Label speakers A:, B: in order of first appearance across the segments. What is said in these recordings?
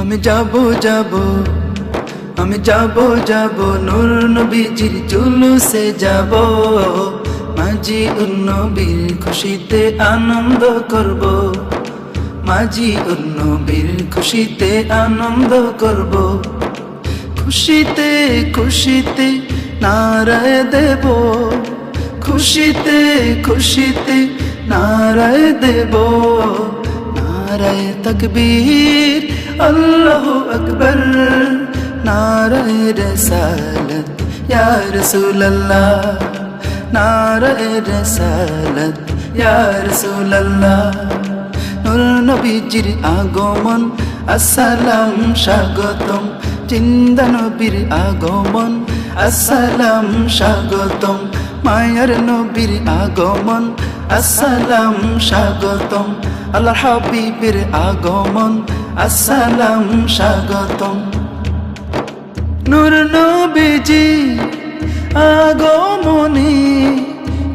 A: আমি যাব যাব। আমি যাব যাব। নূর নবীজির জুলুসে যাব। মাঝি উন্নবীর খুশিতে আনন্দ করব। মাঝি উন্নবীর খুশিতে আনন্দ করব। খুশিতে খুশিতে নারায় দেব। খুশিতে খুশিতে নারায় দেব। নারায় তকবীর আল্লাহ আকবর নারায় রসালত ইয়া রাসূলুল্লাহ নারায় রসালত ইয়া রাসূলুল্লাহ নূর নবীজির আগমন আসসালাম স্বাগতম চিন্দা নবীর আগমন আসসালাম স্বাগতম মায়ার নবীর আগমন। আসসালাম, স্বাগতম। আল্লাহ হাবিবের আগমন। আসসালাম, স্বাগতম। নূর নবীজি, আগমনে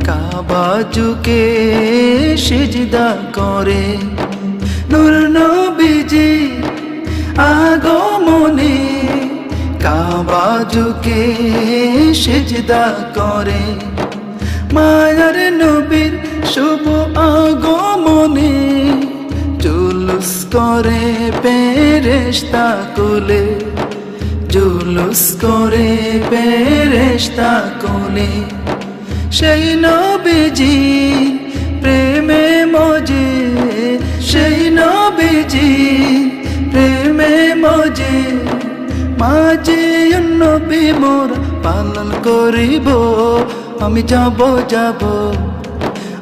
A: কাবা ঝুঁকে সিজদা করে। নূর নবীজি ঝুঁকে সিজদা করে। মায়ার নবীর শুভ আগমনে জুলুস করে পেরেস্তা কোলে। জুলুস করে পেরেস্তা কোলে। সেই নবীজি প্রেমে মজে। সেই নবীজি প্রেমে মজে। মাঝে নবী মোর পালন করিব। আমি যাব যাব,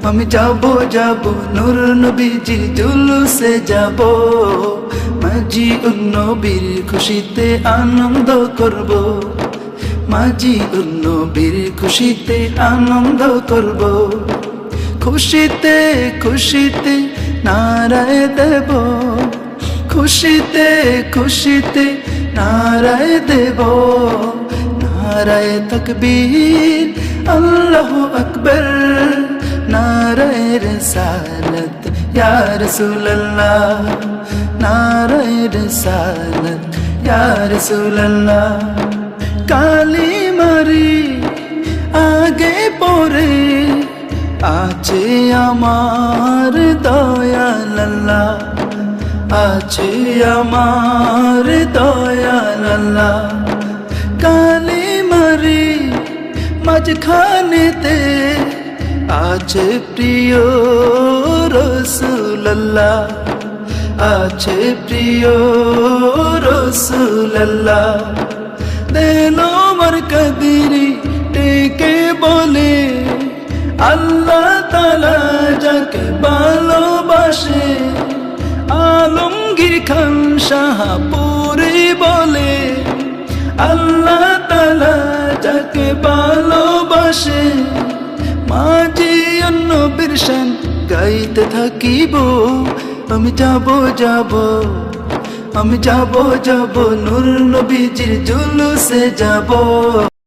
A: আমি যাব যাব, নূর নবীজি জুলুসে যাব। মাঝি নবীর খুশিতে আনন্দ করব। মাঝি নবীর খুশিতে আনন্দ করব। খুশিতে খুশিতে নারায় দেব। খুশিতে খুশিতে নারায় দেব নারায় তকবীর আল্লাহ আকবর নারায় রসালত ইয়া রাসূলুল্লাহ নারায় রসালত ইয়া রাসূলুল্লাহ কালি মারি আগে পরে আছে আমার দয়াল্লাহ আছে আমার দয়াল্লাহ কালি মারি মাঝখানেতে আছে প্রিয় রসুল্লাহ আছে প্রিয় রসুল্লাহ দেন আমার কদিরি টেকে বলে, আল্লাহ তালা যাকে ভালোবাসে আলমগীর খান শাহপুরি বলে, আল্লাহ তালা যাকে ভালোবাসে, মাঝে অন্য বিরসান গাইতে থাকিব। আমি যাব যাব, আমি যাব যাব, নূর নবীজির জুলুসে যাব।